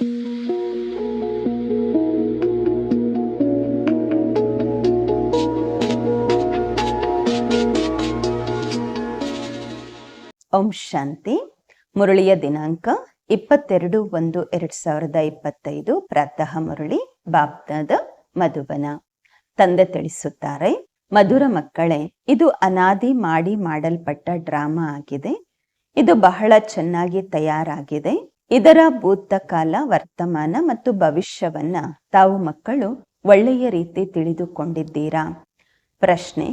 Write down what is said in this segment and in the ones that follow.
ಓಂ ಶಾಂತಿ. ಮುರಳಿಯ ದಿನಾಂಕ ಇಪ್ಪತ್ತೆರಡು ಒಂದು ಎರಡ್ ಸಾವಿರದ ಇಪ್ಪತ್ತೈದು. ಪ್ರಾತಃ ಮುರಳಿ ಬಾಬ್ದಾದ ಮಧುಬನ. ತಂದೆ ತಿಳಿಸುತ್ತಾರೆ, ಮಧುರ ಮಕ್ಕಳೇ, ಇದು ಅನಾದಿ ಮಾಡಿ ಮಾಡಲ್ಪಟ್ಟ ಡ್ರಾಮಾ ಆಗಿದೆ. ಇದು ಬಹಳ ಚೆನ್ನಾಗಿ ತಯಾರಾಗಿದೆ. ಇದರ ಭೂತಕಾಲ ವರ್ತಮಾನ ಮತ್ತು ಭವಿಷ್ಯವನ್ನ ತಾವು ಮಕ್ಕಳು ಒಳ್ಳೆಯ ರೀತಿ ತಿಳಿದುಕೊಂಡಿದ್ದೀರಾ? ಪ್ರಶ್ನೆ,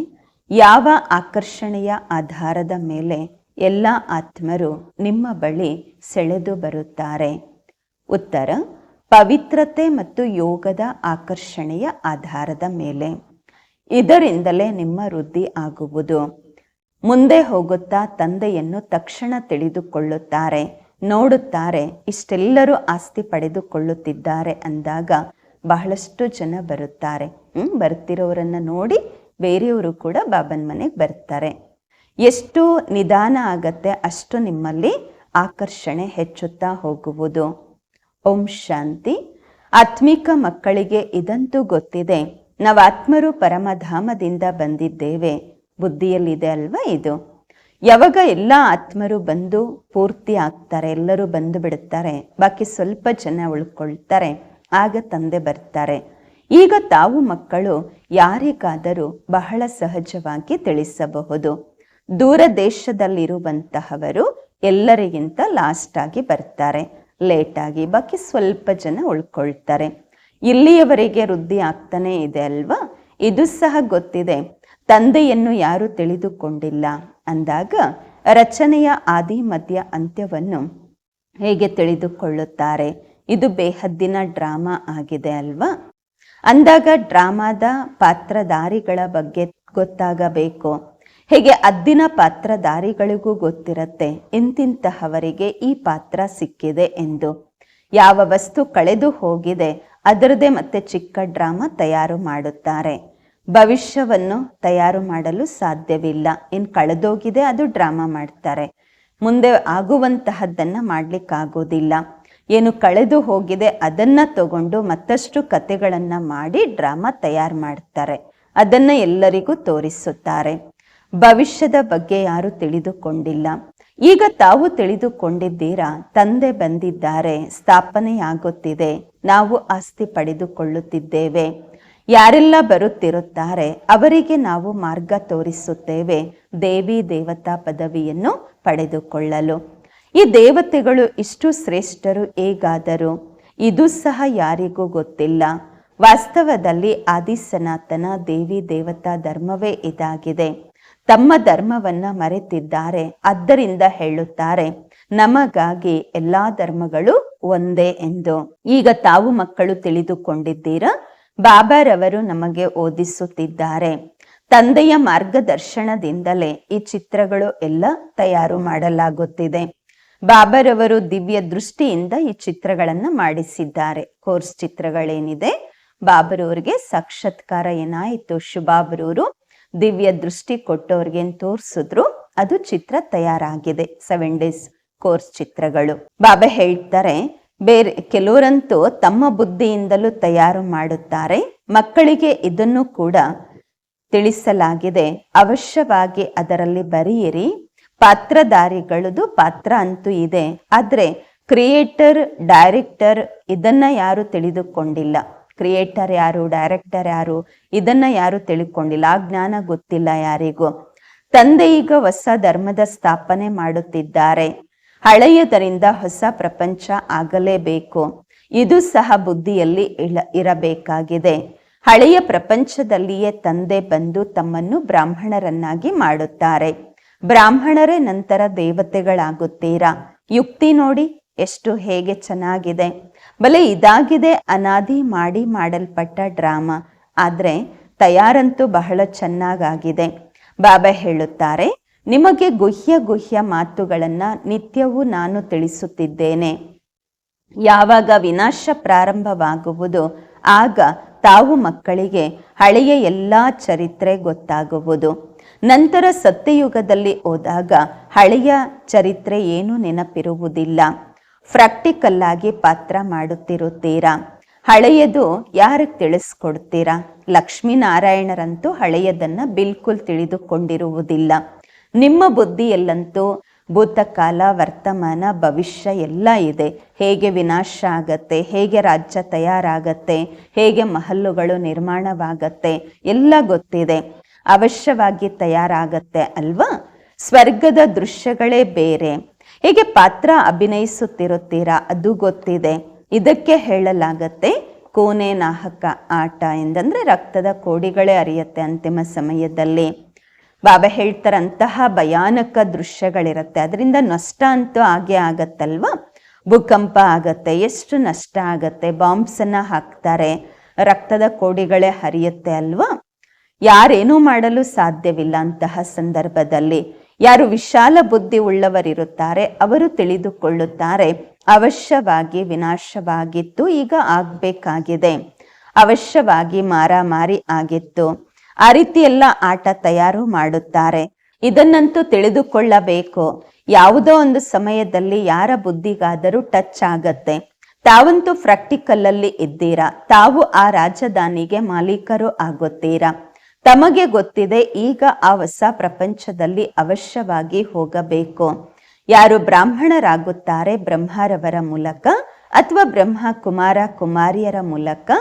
ಯಾವ ಆಕರ್ಷಣೆಯ ಆಧಾರದ ಮೇಲೆ ಎಲ್ಲ ಆತ್ಮರು ನಿಮ್ಮ ಬಳಿ ಸೆಳೆದು ಬರುತ್ತಾರೆ? ಉತ್ತರ, ಪವಿತ್ರತೆ ಮತ್ತು ಯೋಗದ ಆಕರ್ಷಣೆಯ ಆಧಾರದ ಮೇಲೆ. ಇದರಿಂದಲೇ ನಿಮ್ಮ ವೃದ್ಧಿ ಆಗುವುದು. ಮುಂದೆ ಹೋಗುತ್ತಾ ತಂದೆಯನ್ನು ತಕ್ಷಣ ತಿಳಿದುಕೊಳ್ಳುತ್ತಾರೆ. ನೋಡುತ್ತಾರೆ, ಇಷ್ಟೆಲ್ಲರೂ ಆಸ್ತಿ ಪಡೆದುಕೊಳ್ಳುತ್ತಿದ್ದಾರೆ ಅಂದಾಗ ಬಹಳಷ್ಟು ಜನ ಬರುತ್ತಾರೆ. ಬರ್ತಿರೋರನ್ನ ನೋಡಿ ಬೇರೆಯವರು ಕೂಡ ಬಾಬನ್ ಮನೆಗೆ ಬರ್ತಾರೆ. ಎಷ್ಟು ನಿಧಾನ ಆಗತ್ತೆ ಅಷ್ಟು ನಿಮ್ಮಲ್ಲಿ ಆಕರ್ಷಣೆ ಹೆಚ್ಚುತ್ತಾ ಹೋಗುವುದು. ಓಂ ಶಾಂತಿ. ಆತ್ಮಿಕ ಮಕ್ಕಳಿಗೆ ಇದಂತೂ ಗೊತ್ತಿದೆ, ನಾವು ಆತ್ಮರು ಪರಮಧಾಮದಿಂದ ಬಂದಿದ್ದೇವೆ. ಬುದ್ಧಿಯಲ್ಲಿದೆ ಅಲ್ವಾ ಇದು? ಯಾವಾಗ ಎಲ್ಲ ಆತ್ಮರು ಬಂದು ಪೂರ್ತಿ ಆಗ್ತಾರೆ, ಎಲ್ಲರೂ ಬಂದು ಬಿಡುತ್ತಾರೆ, ಬಾಕಿ ಸ್ವಲ್ಪ ಜನ ಉಳ್ಕೊಳ್ತಾರೆ, ಆಗ ತಂದೆ ಬರ್ತಾರೆ. ಈಗ ತಾವು ಮಕ್ಕಳು ಯಾರಿಗಾದರೂ ಬಹಳ ಸಹಜವಾಗಿ ತಿಳಿಸಬಹುದು. ದೂರ ದೇಶದಲ್ಲಿರುವಂತಹವರು ಎಲ್ಲರಿಗಿಂತ ಲಾಸ್ಟ್ ಆಗಿ ಬರ್ತಾರೆ ಲೇಟ್ ಆಗಿ, ಬಾಕಿ ಸ್ವಲ್ಪ ಜನ ಉಳ್ಕೊಳ್ತಾರೆ. ಇಲ್ಲಿಯವರೆಗೆ ವೃದ್ಧಿ ಆಗ್ತಾನೆ ಇದೆ ಅಲ್ವಾ? ಇದು ಸಹ ಗೊತ್ತಿದೆ. ತಂದೆಯನ್ನು ಯಾರು ತಿಳಿದುಕೊಂಡಿಲ್ಲ. ಅಂದಾಗ ರಚನೆಯ ಆದಿ ಮಧ್ಯ ಅಂತ್ಯವನ್ನು ಹೇಗೆ ತಿಳಿದುಕೊಳ್ಳುತ್ತಾರೆ? ಇದು ಬೇಹದ್ದಿನ ಡ್ರಾಮಾ ಆಗಿದೆ ಅಲ್ವಾ? ಅಂದಾಗ ಡ್ರಾಮಾದ ಪಾತ್ರಧಾರಿಗಳ ಬಗ್ಗೆ ಗೊತ್ತಾಗಬೇಕು. ಹೇಗೆ ಅದ್ದಿನ ಪಾತ್ರಧಾರಿಗಳಿಗೂ ಗೊತ್ತಿರತ್ತೆ? ಇಂತಿಂತಹವರಿಗೆ ಈ ಪಾತ್ರ ಸಿಕ್ಕಿದೆ ಎಂದು. ಯಾವ ವಸ್ತು ಕಳೆದು ಹೋಗಿದೆ ಅದರದೇ ಮತ್ತೆ ಚಿಕ್ಕ ಡ್ರಾಮಾ ತಯಾರು ಮಾಡುತ್ತಾರೆ. ಭವಿಷ್ಯವನ್ನು ತಯಾರು ಮಾಡಲು ಸಾಧ್ಯವಿಲ್ಲ. ಏನು ಕಳೆದೋಗಿದೆ, ಅದು ಡ್ರಾಮಾ ಮಾಡ್ತಾರೆ. ಮುಂದೆ ಆಗುವಂತಹದ್ದನ್ನು ಮಾಡ್ಲಿಕ್ಕಾಗೋದಿಲ್ಲ ಏನು ಕಳೆದು ಹೋಗಿದೆ, ಅದನ್ನ ತಗೊಂಡು ಮತ್ತಷ್ಟು ಕತೆಗಳನ್ನು ಮಾಡಿ ಡ್ರಾಮಾ ತಯಾರು ಮಾಡ್ತಾರೆ. ಅದನ್ನ ಎಲ್ಲರಿಗೂ ತೋರಿಸುತ್ತಾರೆ. ಭವಿಷ್ಯದ ಬಗ್ಗೆ ಯಾರು ತಿಳಿದುಕೊಂಡಿಲ್ಲ. ಈಗ ತಾವು ತಿಳಿದುಕೊಂಡಿದ್ದೀರಾ? ತಂದೆ ಬಂದಿದ್ದಾರೆ, ಸ್ಥಾಪನೆಯಾಗುತ್ತಿದೆ. ನಾವು ಆಸ್ತಿ ಪಡೆದುಕೊಳ್ಳುತ್ತಿದ್ದೇವೆ. ಯಾರೆಲ್ಲ ಬರುತ್ತಿರುತ್ತಾರೆ ಅವರಿಗೆ ನಾವು ಮಾರ್ಗ ತೋರಿಸುತ್ತೇವೆ. ದೇವಿ ದೇವತಾ ಪದವಿಯನ್ನು ಪಡೆದುಕೊಳ್ಳಲು. ಈ ದೇವತೆಗಳು ಇಷ್ಟು ಶ್ರೇಷ್ಠರು ಹೇಗಾದರು? ಇದು ಸಹ ಯಾರಿಗೂ ಗೊತ್ತಿಲ್ಲ. ವಾಸ್ತವದಲ್ಲಿ ಆದಿ ಸನಾತನ ದೇವಿ ದೇವತಾ ಧರ್ಮವೇ ಇದಾಗಿದೆ. ತಮ್ಮ ಧರ್ಮವನ್ನ ಮರೆತಿದ್ದಾರೆ. ಆದ್ದರಿಂದ ಹೇಳುತ್ತಾರೆ, ನಮಗಾಗಿ ಎಲ್ಲಾ ಧರ್ಮಗಳು ಒಂದೇ ಎಂದು. ಈಗ ತಾವು ಮಕ್ಕಳು ತಿಳಿದುಕೊಂಡಿದ್ದೀರಾ? ಬಾಬಾರವರು ನಮಗೆ ಓದಿಸುತ್ತಿದ್ದಾರೆ. ತಂದೆಯ ಮಾರ್ಗದರ್ಶನದಿಂದಲೇ ಈ ಚಿತ್ರಗಳು ಎಲ್ಲ ತಯಾರು ಮಾಡಲಾಗುತ್ತಿದೆ. ಬಾಬಾರವರು ದಿವ್ಯ ದೃಷ್ಟಿಯಿಂದ ಈ ಚಿತ್ರಗಳನ್ನ ಮಾಡಿಸಿದ್ದಾರೆ. ಕೋರ್ಸ್ ಚಿತ್ರಗಳೇನಿದೆ? ಬಾಬರವ್ರಿಗೆ ಸಾಕ್ಷಾತ್ಕಾರ ಏನಾಯಿತು? ಶುಭಾಬರವರು ದಿವ್ಯ ದೃಷ್ಟಿ ಕೊಟ್ಟವ್ರಿಗೆ ತೋರಿಸಿದ್ರು ಅದು ಚಿತ್ರ ತಯಾರಾಗಿದೆ. ಸೆವೆನ್ ಡೇಸ್ ಕೋರ್ಸ್ ಚಿತ್ರಗಳು. ಬಾಬಾ ಹೇಳ್ತಾರೆ ಬೇರೆ ಕೆಲವರಂತೂ ತಮ್ಮ ಬುದ್ಧಿಯಿಂದಲೂ ತಯಾರು ಮಾಡುತ್ತಾರೆ. ಮಕ್ಕಳಿಗೆ ಇದನ್ನು ಕೂಡ ತಿಳಿಸಲಾಗಿದೆ. ಅವಶ್ಯವಾಗಿ ಅದರಲ್ಲಿ ಬರೆಯಿರಿ. ಪಾತ್ರಧಾರಿಗಳದು ಪಾತ್ರ ಅಂತೂ ಇದೆ. ಆದರೆ ಕ್ರಿಯೇಟರ್, ಡೈರೆಕ್ಟರ್ ಇದನ್ನ ಯಾರು ತಿಳಿದುಕೊಂಡಿಲ್ಲ. ಕ್ರಿಯೇಟರ್ ಯಾರು, ಡೈರೆಕ್ಟರ್ ಯಾರು ಇದನ್ನ ಯಾರು ತಿಳ್ಕೊಂಡಿಲ್ಲ. ಆ ಜ್ಞಾನ ಗೊತ್ತಿಲ್ಲ ಯಾರಿಗೂ. ತಂದೆ ಈಗ ಹೊಸ ಧರ್ಮದ ಸ್ಥಾಪನೆ ಮಾಡುತ್ತಿದ್ದಾರೆ. ಹಳೆಯದರಿಂದ ಹೊಸ ಪ್ರಪಂಚ ಆಗಲೇಬೇಕು. ಇದು ಸಹ ಬುದ್ಧಿಯಲ್ಲಿ ಇರಬೇಕಾಗಿದೆ. ಹಳೆಯ ಪ್ರಪಂಚದಲ್ಲಿಯೇ ತಂದೆ ಬಂದು ತಮ್ಮನ್ನು ಬ್ರಾಹ್ಮಣರನ್ನಾಗಿ ಮಾಡುತ್ತಾರೆ. ಬ್ರಾಹ್ಮಣರೇ ನಂತರ ದೇವತೆಗಳಾಗುತ್ತೀರಾ? ಯುಕ್ತಿ ನೋಡಿ, ಎಷ್ಟು ಹೇಗೆ ಚೆನ್ನಾಗಿದೆ. ಬಲೆ ಇದಾಗಿದೆ ಅನಾದಿ ಮಾಡಿ ಮಾಡಲ್ಪಟ್ಟ ಡ್ರಾಮಾ. ಆದ್ರೆ, ತಯಾರಂತೂ ಬಹಳ ಚೆನ್ನಾಗಾಗಿದೆ. ಬಾಬಾ ಹೇಳುತ್ತಾರೆ ನಿಮಗೆ ಗುಹ್ಯ ಗುಹ್ಯ ಮಾತುಗಳನ್ನು ನಿತ್ಯವೂ ನಾನು ತಿಳಿಸುತ್ತಿದ್ದೇನೆ. ಯಾವಾಗ ವಿನಾಶ ಪ್ರಾರಂಭವಾಗುವುದು, ಆಗ ತಾವು ಮಕ್ಕಳಿಗೆ ಹಳೆಯ ಎಲ್ಲ ಚರಿತ್ರೆ ಗೊತ್ತಾಗುವುದು. ನಂತರ ಸತ್ಯಯುಗದಲ್ಲಿ ಹೋದಾಗ ಹಳೆಯ ಚರಿತ್ರೆ ಏನೂ ನೆನಪಿರುವುದಿಲ್ಲ. ಪ್ರಾಕ್ಟಿಕಲ್ ಆಗಿ ಪಾತ್ರ ಮಾಡುತ್ತಿರುತ್ತೀರಾ? ಹಳೆಯದು ಯಾರಿಗೆ ತಿಳಿಸ್ಕೊಡ್ತೀರಾ? ಲಕ್ಷ್ಮೀನಾರಾಯಣರಂತೂ ಹಳೆಯದನ್ನು ಬಿಲ್ಕುಲ್ ತಿಳಿದುಕೊಂಡಿರುವುದಿಲ್ಲ. ನಿಮ್ಮ ಬುದ್ಧಿಯಲ್ಲಂತೂ ಭೂತಕಾಲ ವರ್ತಮಾನ, ಭವಿಷ್ಯ ಎಲ್ಲ ಇದೆ. ಹೇಗೆ ವಿನಾಶ ಆಗತ್ತೆ, ಹೇಗೆ ರಾಜ್ಯ ತಯಾರಾಗತ್ತೆ, ಹೇಗೆ ಮಹಲ್ಲುಗಳು ನಿರ್ಮಾಣವಾಗತ್ತೆ, ಎಲ್ಲ ಗೊತ್ತಿದೆ. ಅವಶ್ಯವಾಗಿ ತಯಾರಾಗತ್ತೆ ಅಲ್ವಾ? ಸ್ವರ್ಗದ ದೃಶ್ಯಗಳೇ ಬೇರೆ. ಹೇಗೆ ಪಾತ್ರ ಅಭಿನಯಿಸುತ್ತಿರುತ್ತೀರಾ ಅದು ಗೊತ್ತಿದೆ. ಇದಕ್ಕೆ ಹೇಳಲಾಗತ್ತೆ ಕೋನೆ ನಾಹಕ ಆಟ ಎಂದಂದ್ರೆ ರಕ್ತದ ಕೋಡಿಗಳೇ ಅರಿಯತ್ತೆ ಅಂತಿಮ ಸಮಯದಲ್ಲಿ. ಬಾಬಾ ಹೇಳ್ತಾರಂತಹ ಭಯಾನಕ ದೃಶ್ಯಗಳಿರುತ್ತೆ. ಅದರಿಂದ ನಷ್ಟ ಅಂತೂ ಆಗೇ ಆಗತ್ತಲ್ವ? ಭೂಕಂಪ ಆಗತ್ತೆ, ಎಷ್ಟು ನಷ್ಟ ಆಗತ್ತೆ ಬಾಂಬ್ಸ್ ಅನ್ನ ಹಾಕ್ತಾರೆ, ರಕ್ತದ ಕೋಡಿಗಳೇ ಹರಿಯುತ್ತೆ ಅಲ್ವಾ? ಯಾರೇನೂ ಮಾಡಲು ಸಾಧ್ಯವಿಲ್ಲ ಅಂತಹ ಸಂದರ್ಭದಲ್ಲಿ. ಯಾರು ವಿಶಾಲ ಬುದ್ಧಿ ಉಳ್ಳವರಿರುತ್ತಾರೆ, ಅವರು ತಿಳಿದುಕೊಳ್ಳುತ್ತಾರೆ, ಅವಶ್ಯವಾಗಿ ವಿನಾಶವಾಗಿತ್ತು, ಈಗ ಆಗ್ಬೇಕಾಗಿದೆ. ಅವಶ್ಯವಾಗಿ ಮಾರಾಮಾರಿ ಆಗಿತ್ತು. ಆ ರೀತಿ ಎಲ್ಲ ಆಟ ತಯಾರು ಮಾಡುತ್ತಾರೆ. ಇದನ್ನಂತೂ ತಿಳಿದುಕೊಳ್ಳಬೇಕು. ಯಾವುದೋ ಒಂದು ಸಮಯದಲ್ಲಿ ಯಾರ ಬುದ್ಧಿಗಾದರೂ ಟಚ್ ಆಗತ್ತೆ. ತಾವಂತೂ ಪ್ರಾಕ್ಟಿಕಲ್ ಅಲ್ಲಿ ಇದ್ದೀರಾ? ತಾವು ಆ ರಾಜಧಾನಿಗೆ ಮಾಲೀಕರು ಆಗುತ್ತೀರಾ? ತಮಗೆ ಗೊತ್ತಿದೆ ಈಗ ಆ ಹೊಸ ಪ್ರಪಂಚದಲ್ಲಿ ಅವಶ್ಯವಾಗಿ ಹೋಗಬೇಕು. ಯಾರು ಬ್ರಾಹ್ಮಣರಾಗುತ್ತಾರೆ ಬ್ರಹ್ಮರವರ ಮೂಲಕ ಅಥವಾ ಬ್ರಹ್ಮ ಕುಮಾರ ಕುಮಾರಿಯರ ಮೂಲಕ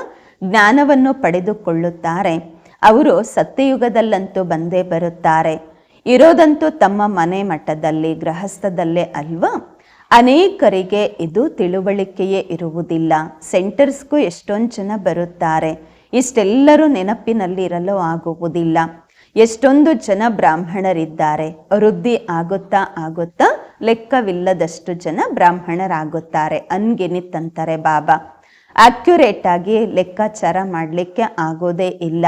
ಜ್ಞಾನವನ್ನು ಪಡೆದುಕೊಳ್ಳುತ್ತಾರೆ. ಅವರು ಸತ್ಯಯುಗದಲ್ಲಂತೂ ಬಂದೇ ಬರುತ್ತಾರೆ. ಇರೋದಂತೂ ತಮ್ಮ ಮನೆ ಮಟ್ಟದಲ್ಲಿ ಗೃಹಸ್ಥದಲ್ಲೇ ಅಲ್ವಾ? ಅನೇಕರಿಗೆ ಇದು ತಿಳುವಳಿಕೆಯೇ ಇರುವುದಿಲ್ಲ. ಸೆಂಟರ್ಸ್ಗೂ ಎಷ್ಟೊಂದು ಜನ ಬರುತ್ತಾರೆ. ಇಷ್ಟೆಲ್ಲರೂ ನೆನಪಿನಲ್ಲಿರಲು ಆಗುವುದಿಲ್ಲ. ಎಷ್ಟೊಂದು ಜನ ಬ್ರಾಹ್ಮಣರಿದ್ದಾರೆ. ವೃದ್ಧಿ ಆಗುತ್ತಾ ಆಗುತ್ತಾ ಲೆಕ್ಕವಿಲ್ಲದಷ್ಟು ಜನ ಬ್ರಾಹ್ಮಣರಾಗುತ್ತಾರೆ. ಅನ್ಗೆನಿತ್ತಂತಾರೆ ಬಾಬಾ. ಆಕ್ಯುರೇಟ್ ಆಗಿ ಲೆಕ್ಕಾಚಾರ ಮಾಡಲಿಕ್ಕೆ ಆಗೋದೇ ಇಲ್ಲ.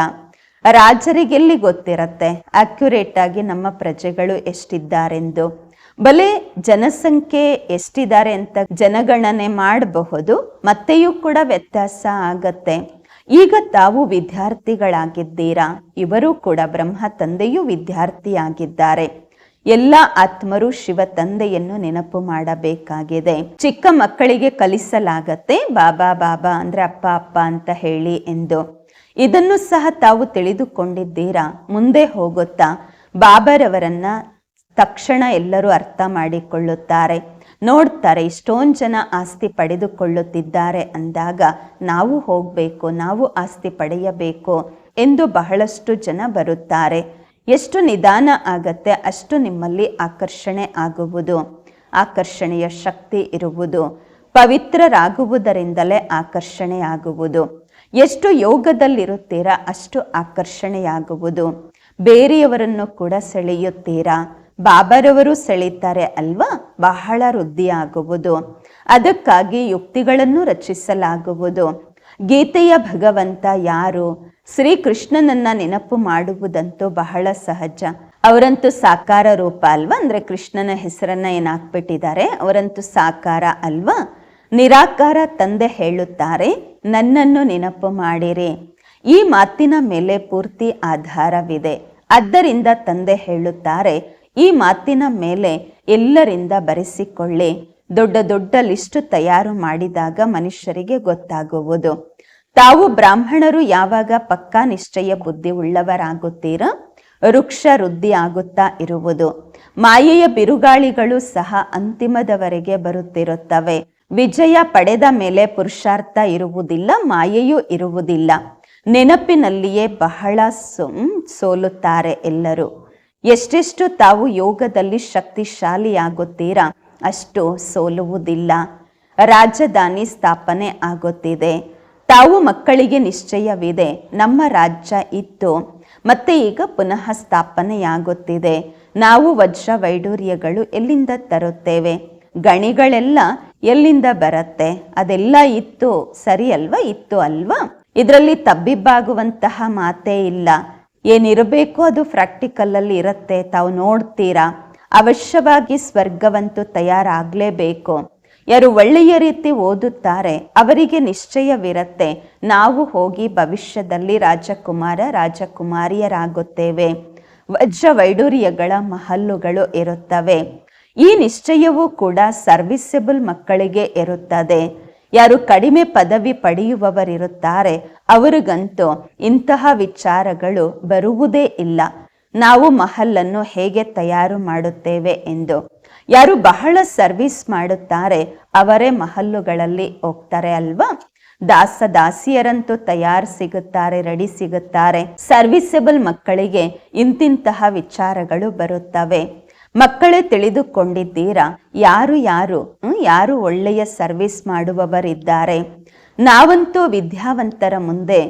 ರಾಜರಿಗೆಲ್ಲಿ ಗೊತ್ತಿರತ್ತೆ? ಅಕ್ಯುರೇಟ್ ಆಗಿ ನಮ್ಮ ಪ್ರಜೆಗಳು ಎಷ್ಟಿದ್ದಾರೆಂದು. ಬಲೆ ಜನಸಂಖ್ಯೆ ಎಷ್ಟಿದ್ದಾರೆ ಅಂತ ಜನಗಣನೆ ಮಾಡಬಹುದು, ಮತ್ತೆಯೂ ಕೂಡ ವ್ಯತ್ಯಾಸ ಆಗತ್ತೆ. ಈಗ ತಾವು ವಿದ್ಯಾರ್ಥಿಗಳಾಗಿದ್ದೀರಾ? ಇವರು ಕೂಡ ಬ್ರಹ್ಮ ತಂದೆಯೂ ವಿದ್ಯಾರ್ಥಿಯಾಗಿದ್ದಾರೆ. ಎಲ್ಲ ಆತ್ಮರು ಶಿವ ತಂದೆಯನ್ನು ನೆನಪು ಮಾಡಬೇಕಾಗಿದೆ. ಚಿಕ್ಕ ಮಕ್ಕಳಿಗೆ ಕಲಿಸಲಾಗತ್ತೆ, ಬಾಬಾ ಬಾಬಾ ಅಂದ್ರೆ ಅಪ್ಪ ಅಪ್ಪ ಅಂತ ಹೇಳಿ ಎಂದು. ಇದನ್ನು ಸಹ ತಾವು ತಿಳಿದುಕೊಂಡಿದ್ದೀರಾ? ಮುಂದೆ ಹೋಗುತ್ತಾ? ಬಾಬರವರನ್ನ ತಕ್ಷಣ ಎಲ್ಲರೂ ಅರ್ಥ ಮಾಡಿಕೊಳ್ಳುತ್ತಾರೆ. ನೋಡ್ತಾರೆ, ಇಷ್ಟೊಂದು ಜನ ಆಸ್ತಿ ಪಡೆದುಕೊಳ್ಳುತ್ತಿದ್ದಾರೆ ಅಂದಾಗ ನಾವು ಹೋಗಬೇಕು, ನಾವು ಆಸ್ತಿ ಪಡೆಯಬೇಕು ಎಂದು ಬಹಳಷ್ಟು ಜನ ಬರುತ್ತಾರೆ. ಎಷ್ಟು ನಿಧಾನ ಆಗತ್ತೆ ಅಷ್ಟು ನಿಮ್ಮಲ್ಲಿ ಆಕರ್ಷಣೆ ಆಗುವುದು, ಆಕರ್ಷಣೆಯ ಶಕ್ತಿ ಇರುವುದು, ಪವಿತ್ರರಾಗುವುದರಿಂದಲೇ ಆಕರ್ಷಣೆ ಆಗುವುದು. ಎಷ್ಟು ಯೋಗದಲ್ಲಿರುತ್ತೀರಾ ಅಷ್ಟು ಆಕರ್ಷಣೆಯಾಗುವುದು. ಬೇರೆಯವರನ್ನು ಕೂಡ ಸೆಳೆಯುತ್ತೀರಾ. ಬಾಬರವರು ಸೆಳೀತಾರೆ ಅಲ್ವಾ? ಬಹಳ ವೃದ್ಧಿಯಾಗುವುದು. ಅದಕ್ಕಾಗಿ ಯುಕ್ತಿಗಳನ್ನು ರಚಿಸಲಾಗುವುದು. ಗೀತೆಯ ಭಗವಂತ ಯಾರು? ಶ್ರೀಕೃಷ್ಣನನ್ನ ನೆನಪು ಮಾಡುವುದಂತೂ ಬಹಳ ಸಹಜ. ಅವರಂತೂ ಸಾಕಾರ ರೂಪ ಅಲ್ವಾ? ಅಂದ್ರೆ ಕೃಷ್ಣನ ಹೆಸರನ್ನ ಏನಾಕ್ಬಿಟ್ಟಿದ್ದಾರೆ ಅವರಂತೂ ಸಾಕಾರ ಅಲ್ವಾ? ನಿರಾಕಾರ ತಂದೆ ಹೇಳುತ್ತಾರೆ, ನನ್ನನ್ನು ನೆನಪು ಮಾಡಿರಿ. ಈ ಮಾತಿನ ಮೇಲೆ ಪೂರ್ತಿ ಆಧಾರವಿದೆ. ಆದ್ದರಿಂದ ತಂದೆ ಹೇಳುತ್ತಾರೆ, ಈ ಮಾತಿನ ಮೇಲೆ ಎಲ್ಲರಿಂದ ಬರೆಸಿಕೊಳ್ಳಿ. ದೊಡ್ಡ ದೊಡ್ಡ ಲಿಸ್ಟ್ ತಯಾರು ಮಾಡಿದಾಗ ಮನುಷ್ಯರಿಗೆ ಗೊತ್ತಾಗುವುದು. ತಾವು ಬ್ರಾಹ್ಮಣರು ಯಾವಾಗ ಪಕ್ಕಾ ನಿಶ್ಚಯ ಬುದ್ಧಿ ಉಳ್ಳವರಾಗುತ್ತೀರ? ವೃಕ್ಷ ವೃದ್ಧಿ ಆಗುತ್ತಾ ಇರುವುದು. ಮಾಯೆಯ ಬಿರುಗಾಳಿಗಳು ಸಹ ಅಂತಿಮದವರೆಗೆ ಬರುತ್ತಿರುತ್ತವೆ. ವಿಜಯ ಪಡೆದ ಮೇಲೆ ಪುರುಷಾರ್ಥ ಇರುವುದಿಲ್ಲ, ಮಾಯೆಯೂ ಇರುವುದಿಲ್ಲ. ನೆನಪಿನಲ್ಲಿಯೇ ಬಹಳ ಸುಮ್ ಸೋಲುತ್ತಾರೆ ಎಲ್ಲರೂ. ಎಷ್ಟೆಷ್ಟು ತಾವು ಯೋಗದಲ್ಲಿ ಶಕ್ತಿಶಾಲಿಯಾಗುತ್ತೀರಾ, ಅಷ್ಟು ಸೋಲುವುದಿಲ್ಲ. ರಾಜಧಾನಿ ಸ್ಥಾಪನೆ ಆಗುತ್ತಿದೆ. ತಾವು ಮಕ್ಕಳಿಗೆ ನಿಶ್ಚಯವಿದೆ, ನಮ್ಮ ರಾಜ್ಯ ಇತ್ತು. ಮತ್ತೆ ಈಗ ಪುನಃ ಸ್ಥಾಪನೆಯಾಗುತ್ತಿದೆ. ನಾವು ವಜ್ರ ವೈಡೂರ್ಯಗಳು ಎಲ್ಲಿಂದ ತರುತ್ತೇವೆ? ಗಣಿಗಳೆಲ್ಲ ಎಲ್ಲಿಂದ ಬರತ್ತೆ? ಅದೆಲ್ಲ ಇತ್ತು. ಸರಿ ಅಲ್ವಾ ಇತ್ತು ಅಲ್ವಾ? ಇದರಲ್ಲಿ ತಬ್ಬಿಬ್ಬಾಗುವಂತಹ ಮಾತೇ ಇಲ್ಲ. ಏನಿರಬೇಕು ಅದು ಪ್ರಾಕ್ಟಿಕಲ್ ಅಲ್ಲಿ ಇರುತ್ತೆ. ತಾವು ನೋಡ್ತೀರಾ? ಅವಶ್ಯವಾಗಿ ಸ್ವರ್ಗವಂತೂ ತಯಾರಾಗಲೇಬೇಕು. ಯಾರು ಒಳ್ಳೆಯ ರೀತಿ ಓದುತ್ತಾರೆ, ಅವರಿಗೆ ನಿಶ್ಚಯವಿರತ್ತೆ. ನಾವು ಹೋಗಿ ಭವಿಷ್ಯದಲ್ಲಿ ರಾಜಕುಮಾರ, ರಾಜಕುಮಾರಿಯರಾಗುತ್ತೇವೆ. ವಜ್ರ ವೈಡೂರ್ಯಗಳ ಮಹಲ್ಲುಗಳು ಇರುತ್ತವೆ. ಈ ನಿಶ್ಚಯವೂ ಕೂಡ ಸರ್ವಿಸಬಲ್ ಮಕ್ಕಳಿಗೆ ಇರುತ್ತದೆ. ಯಾರು ಕಡಿಮೆ ಪದವಿ ಪಡೆಯುವವರಿರುತ್ತಾರೆ, ಅವರಿಗಂತೂ ಇಂತಹ ವಿಚಾರಗಳು ಬರುವುದೇ ಇಲ್ಲ. ನಾವು ಮಹಲನ್ನು ಹೇಗೆ ತಯಾರು ಮಾಡುತ್ತೇವೆ ಎಂದು. ಯಾರು ಬಹಳ ಸರ್ವಿಸ್ ಮಾಡುತ್ತಾರೆ, ಅವರೇ ಮಹಲ್ಲುಗಳಲ್ಲಿ ಹೋಗ್ತಾರೆ ಅಲ್ವಾ? ದಾಸ ದಾಸಿಯರಂತೂ ತಯಾರು ಸಿಗುತ್ತಾರೆ, ರೆಡಿ ಸಿಗುತ್ತಾರೆ. ಸರ್ವಿಸಬಲ್ ಮಕ್ಕಳಿಗೆ ಇಂತಿಂತಹ ವಿಚಾರಗಳು ಬರುತ್ತವೆ. ಮಕ್ಕಳೇ ತಿಳಿದುಕೊಂಡಿದ್ದೀರಾ? ಯಾರು ಯಾರು? ಯಾರು ಒಳ್ಳೆಯ ಸರ್ವಿಸ್ ಮಾಡುವವರಿದ್ದಾರೆ? ನಾವಂತೂ ವಿದ್ಯಾವಂತರ ಮುಂದೆ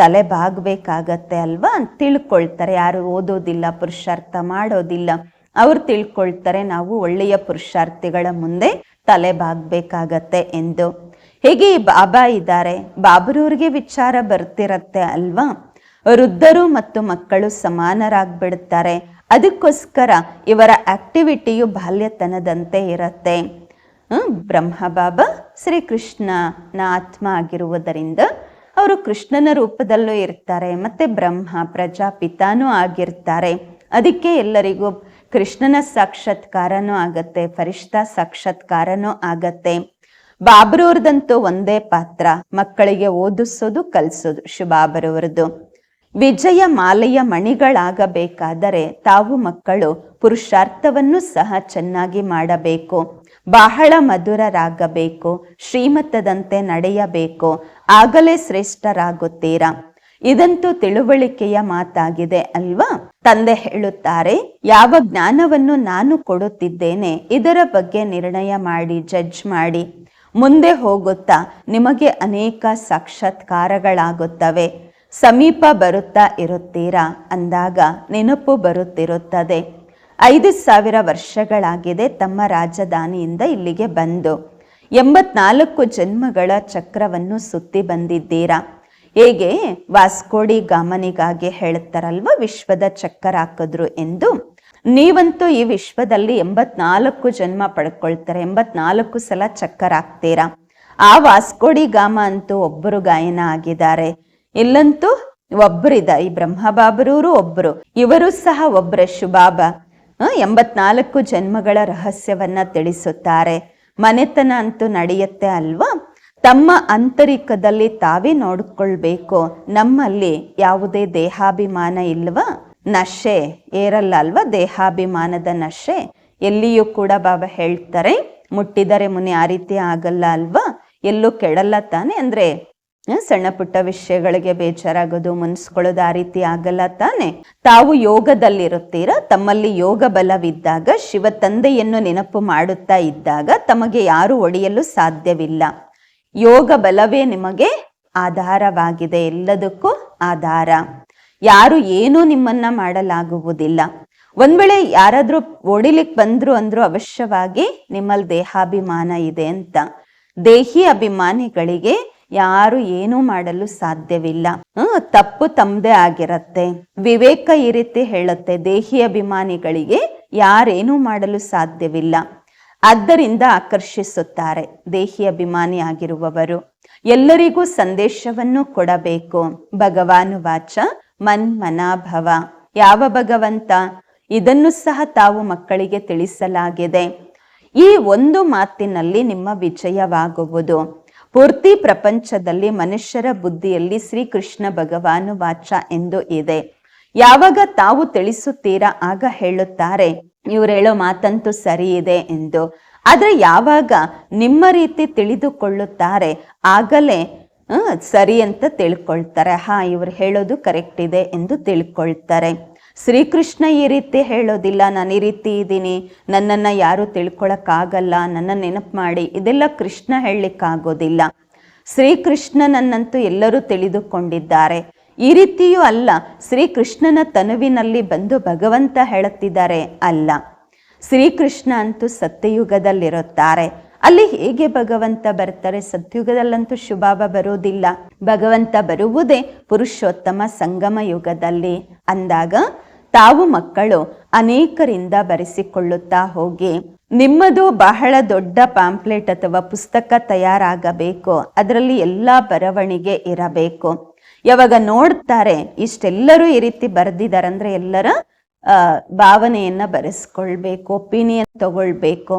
ತಲೆ ಬಾಗಬೇಕಾಗತ್ತೆ ಅಲ್ವಾ? ತಿಳ್ಕೊಳ್ತಾರೆ. ಯಾರು ಓದೋದಿಲ್ಲ, ಪುರುಷಾರ್ಥ ಮಾಡೋದಿಲ್ಲ. ಅವ್ರು ತಿಳ್ಕೊಳ್ತಾರೆ, ನಾವು ಒಳ್ಳೆಯ ಪುರುಷಾರ್ಥಿಗಳ ಮುಂದೆ ತಲೆ ಬಾಗಬೇಕಾಗತ್ತೆ ಎಂದು. ಹೇಗೆ ಬಾಬಾ ಇದ್ದಾರೆ? ಬಾಬರವ್ರಿಗೆ ವಿಚಾರ ಬರ್ತಿರತ್ತೆ ಅಲ್ವಾ? ವೃದ್ಧರು ಮತ್ತು ಮಕ್ಕಳು ಸಮಾನರಾಗ್ಬಿಡುತ್ತಾರೆ ಅದಕ್ಕೋಸ್ಕರ ಇವರ ಆಕ್ಟಿವಿಟಿಯು ಬಾಲ್ಯತನದಂತೆ ಇರತ್ತೆ. ಹ್ಮ್, ಬ್ರಹ್ಮ ಬಾಬಾ ಶ್ರೀಕೃಷ್ಣನ ಆತ್ಮ ಆಗಿರುವುದರಿಂದ ಅವರು ಕೃಷ್ಣನ ರೂಪದಲ್ಲೂ ಇರ್ತಾರೆ ಮತ್ತೆ ಬ್ರಹ್ಮ ಪ್ರಜಾಪಿತಾನೂ ಆಗಿರ್ತಾರೆ. ಅದಕ್ಕೆ ಎಲ್ಲರಿಗೂ ಕೃಷ್ಣನ ಸಾಕ್ಷಾತ್ಕಾರನೂ ಆಗತ್ತೆ ಪರಿಷ್ಠ ಸಾಕ್ಷಾತ್ಕಾರನೂ ಆಗತ್ತೆ. ಬಾಬ್ರವ್ರದಂತೂ ಒಂದೇ ಪಾತ್ರ ಮಕ್ಕಳಿಗೆ ಓದಿಸೋದು ಕಲಿಸೋದು ಶಿವಬಾಬರವರದು ವಿಜಯ ಮಾಲೆಯ ಮಣಿಗಳಾಗಬೇಕಾದರೆ ತಾವು ಮಕ್ಕಳು ಪುರುಷಾರ್ಥವನ್ನು ಸಹ ಚೆನ್ನಾಗಿ ಮಾಡಬೇಕು. ಬಹಳ ಮಧುರರಾಗಬೇಕು. ಶ್ರೀಮತದಂತೆ ನಡೆಯಬೇಕು. ಆಗಲೇ ಶ್ರೇಷ್ಠರಾಗುತ್ತೀರಾ? ಇದಂತೂ ತಿಳುವಳಿಕೆಯ ಮಾತಾಗಿದೆ ಅಲ್ವಾ? ತಂದೆ ಹೇಳುತ್ತಾರೆ, ಯಾವ ಜ್ಞಾನವನ್ನು ನಾನು ಕೊಡುತ್ತಿದ್ದೇನೆ, ಇದರ ಬಗ್ಗೆ ನಿರ್ಣಯ ಮಾಡಿ ಜಡ್ಜ್ ಮಾಡಿ. ಮುಂದೆ ಹೋಗುತ್ತಾ ನಿಮಗೆ ಅನೇಕ ಸಾಕ್ಷಾತ್ಕಾರಗಳಾಗುತ್ತವೆ. ಸಮೀಪ ಬರುತ್ತಾ ಇರುತ್ತೀರಾ ಅಂದಾಗ ನೆನಪು ಬರುತ್ತಿರುತ್ತದೆ. ಐದು ಸಾವಿರ ವರ್ಷಗಳಾಗಿದೆ ತಮ್ಮ ರಾಜಧಾನಿಯಿಂದ ಇಲ್ಲಿಗೆ ಬಂದು. ಎಂಬತ್ನಾಲ್ಕು ಜನ್ಮಗಳ ಚಕ್ರವನ್ನು ಸುತ್ತಿ ಬಂದಿದ್ದೀರಾ? ಹೇಗೆ? ವಾಸ್ಕೋಡಿ ಗಾಮನಿಗಾಗಿ ಹೇಳ್ತಾರಲ್ವ ವಿಶ್ವದ ಚಕ್ಕರ್ ಹಾಕಿದ್ರು ಎಂದು? ನೀವಂತೂ ಈ ವಿಶ್ವದಲ್ಲಿ ಎಂಬತ್ನಾಲ್ಕು ಜನ್ಮ ಪಡ್ಕೊಳ್ತಾರೆ, ಎಂಬತ್ನಾಲ್ಕು ಸಲ ಚಕ್ಕರ್ ಹಾಕ್ತೀರಾ ಆ ವಾಸ್ಕೋಡಿ ಗಾಮ ಅಂತೂ ಒಬ್ಬರು ಗಾಯನ ಆಗಿದ್ದಾರೆ. ಇಲ್ಲಂತೂ ಒಬ್ಬರಿದ ಈ ಬ್ರಹ್ಮಬಾಬರೂರು ಒಬ್ಬರು ಇವರು ಸಹ ಒಬ್ಬರ ಶುಭಾಬ ಎಂಬತ್ನಾಲ್ಕು ಜನ್ಮಗಳ ರಹಸ್ಯವನ್ನ ತಿಳಿಸುತ್ತಾರೆ. ಮನೆತನ ಅಂತೂ ನಡೆಯುತ್ತೆ ಅಲ್ವಾ? ತಮ್ಮ ಅಂತರಿಕದಲ್ಲಿ ತಾವೇ ನೋಡ್ಕೊಳ್ಬೇಕು. ನಮ್ಮಲ್ಲಿ ಯಾವುದೇ ದೇಹಾಭಿಮಾನ ಇಲ್ವಾ? ನಶೆ ಏರಲ್ಲ ಅಲ್ವಾ ದೇಹಾಭಿಮಾನದ ನಶೆ? ಎಲ್ಲಿಯೂ ಕೂಡ ಬಾಬಾ ಹೇಳ್ತಾರೆ, ಮುಟ್ಟಿದರೆ ಮುನಿ ಆ ರೀತಿ ಆಗಲ್ಲ ಅಲ್ವಾ? ಎಲ್ಲೂ ಕೆಡಲ್ಲ ತಾನೆ? ಅಂದ್ರೆ ಸಣ್ಣ ಪುಟ್ಟ ವಿಷಯಗಳಿಗೆ ಬೇಜಾರಾಗೋದು ಮುನ್ಸ್ಕೊಳ್ಳೋದು ಆ ರೀತಿ ಆಗಲ್ಲ ತಾನೆ. ತಾವು ಯೋಗದಲ್ಲಿರುತ್ತೀರ, ತಮ್ಮಲ್ಲಿ ಯೋಗ ಬಲವಿದ್ದಾಗ, ಶಿವ ತಂದೆಯನ್ನು ನೆನಪು ಮಾಡುತ್ತಾ ಇದ್ದಾಗ ತಮಗೆ ಯಾರು ಒಡೆಯಲು ಸಾಧ್ಯವಿಲ್ಲ. ಯೋಗ ಬಲವೇ ನಿಮಗೆ ಆಧಾರವಾಗಿದೆ, ಎಲ್ಲದಕ್ಕೂ ಆಧಾರ. ಯಾರು ಏನೂ ನಿಮ್ಮನ್ನ ಮಾಡಲಾಗುವುದಿಲ್ಲ. ಒಂದ್ ವೇಳೆ ಯಾರಾದ್ರೂ ಓಡಿಲಿಕ್ ಬಂದ್ರು ಅಂದ್ರು ಅವಶ್ಯವಾಗಿ ನಿಮ್ಮಲ್ಲಿ ದೇಹಾಭಿಮಾನ ಇದೆ ಅಂತ. ದೇಹಿ ಅಭಿಮಾನಿಗಳಿಗೆ ಯಾರು ಏನೂ ಮಾಡಲು ಸಾಧ್ಯವಿಲ್ಲ. ತಪ್ಪು ತಮ್ಮದೇ ಆಗಿರತ್ತೆ. ವಿವೇಕ ಈ ರೀತಿ ಹೇಳುತ್ತೆ, ದೇಹಿ ಅಭಿಮಾನಿಗಳಿಗೆ ಯಾರೇನೂ ಮಾಡಲು ಸಾಧ್ಯವಿಲ್ಲ. ಆದ್ದರಿಂದ ಆಕರ್ಷಿಸುತ್ತಾರೆ, ದೇಹಿ ಅಭಿಮಾನಿ ಆಗಿರುವವರು. ಎಲ್ಲರಿಗೂ ಸಂದೇಶವನ್ನು ಕೊಡಬೇಕು. ಭಗವಾನು ವಾಚ, ಮನ್ ಮನಾಭವ. ಯಾವ ಭಗವಂತ? ಇದನ್ನು ಸಹ ತಾವು ಮಕ್ಕಳಿಗೆ ತಿಳಿಸಲಾಗಿದೆ. ಈ ಒಂದು ಮಾತಿನಲ್ಲಿ ನಿಮ್ಮ ವಿಜಯವಾಗುವುದು. ಪೂರ್ತಿ ಪ್ರಪಂಚದಲ್ಲಿ ಮನುಷ್ಯರ ಬುದ್ಧಿಯಲ್ಲಿ ಶ್ರೀಕೃಷ್ಣ ಭಗವಾನು ವಾಚ ಎಂದು ಇದೆ. ಯಾವಾಗ ತಾವು ತಿಳಿಸುತ್ತೀರಾ ಆಗ ಹೇಳುತ್ತಾರೆ, ಇವ್ರು ಹೇಳೋ ಮಾತಂತೂ ಸರಿ ಇದೆ ಎಂದು. ಆದರೆ ಯಾವಾಗ ನಿಮ್ಮ ರೀತಿ ತಿಳಿದುಕೊಳ್ಳುತ್ತಾರೆ, ಆಗಲೇ ಸರಿ ಅಂತ ತಿಳ್ಕೊಳ್ತಾರೆ. ಹಾ, ಇವ್ರು ಹೇಳೋದು ಕರೆಕ್ಟ್ ಇದೆ ಎಂದು ತಿಳ್ಕೊಳ್ತಾರೆ. ಶ್ರೀಕೃಷ್ಣ ಈ ರೀತಿ ಹೇಳೋದಿಲ್ಲ, ನಾನು ಈ ರೀತಿ ಇದ್ದೀನಿ, ನನ್ನನ್ನು ಯಾರೂ ತಿಳ್ಕೊಳಕ್ಕಾಗಲ್ಲ, ನನ್ನ ನೆನಪು ಮಾಡಿ, ಇದೆಲ್ಲ ಕೃಷ್ಣ ಹೇಳಲಿಕ್ಕಾಗೋದಿಲ್ಲ. ಶ್ರೀಕೃಷ್ಣನನ್ನಂತೂ ಎಲ್ಲರೂ ತಿಳಿದುಕೊಂಡಿದ್ದಾರೆ. ಈ ರೀತಿಯೂ ಅಲ್ಲ, ಶ್ರೀಕೃಷ್ಣನ ತನುವಿನಲ್ಲಿ ಬಂದು ಭಗವಂತ ಹೇಳುತ್ತಿದ್ದಾರೆ ಅಲ್ಲ. ಶ್ರೀಕೃಷ್ಣ ಅಂತೂ ಸತ್ಯಯುಗದಲ್ಲಿರುತ್ತಾರೆ. ಅಲ್ಲಿ ಹೇಗೆ ಭಗವಂತ ಬರ್ತಾರೆ. ಸತ್ಯುಗದಲ್ಲಂತೂ ಶುಭಾಬ ಬರೋದಿಲ್ಲ ಭಗವಂತ ಬರುವುದೇ ಪುರುಷೋತ್ತಮ ಸಂಗಮ ಯುಗದಲ್ಲಿ. ಅಂದಾಗ ತಾವು ಮಕ್ಕಳು ಅನೇಕರಿಂದ ಬರೆಸಿಕೊಳ್ಳುತ್ತಾ ಹೋಗಿ, ನಿಮ್ಮದು ಬಹಳ ದೊಡ್ಡ ಪಾಂಪ್ಲೆಟ್ ಅಥವಾ ಪುಸ್ತಕ ತಯಾರಾಗಬೇಕು. ಅದರಲ್ಲಿ ಎಲ್ಲ ಬರವಣಿಗೆ ಇರಬೇಕು. ಯಾವಾಗ ನೋಡ್ತಾರೆ, ಇಷ್ಟೆಲ್ಲರೂ ಈ ರೀತಿ ಬರೆದಿದ್ದಾರೆ ಅಂದ್ರೆ ಎಲ್ಲರ ಭಾವನೆಯನ್ನ ಬರೆಸ್ಕೊಳ್ಬೇಕು, ಒಪಿನಿಯನ್ ತಗೊಳ್ಬೇಕು.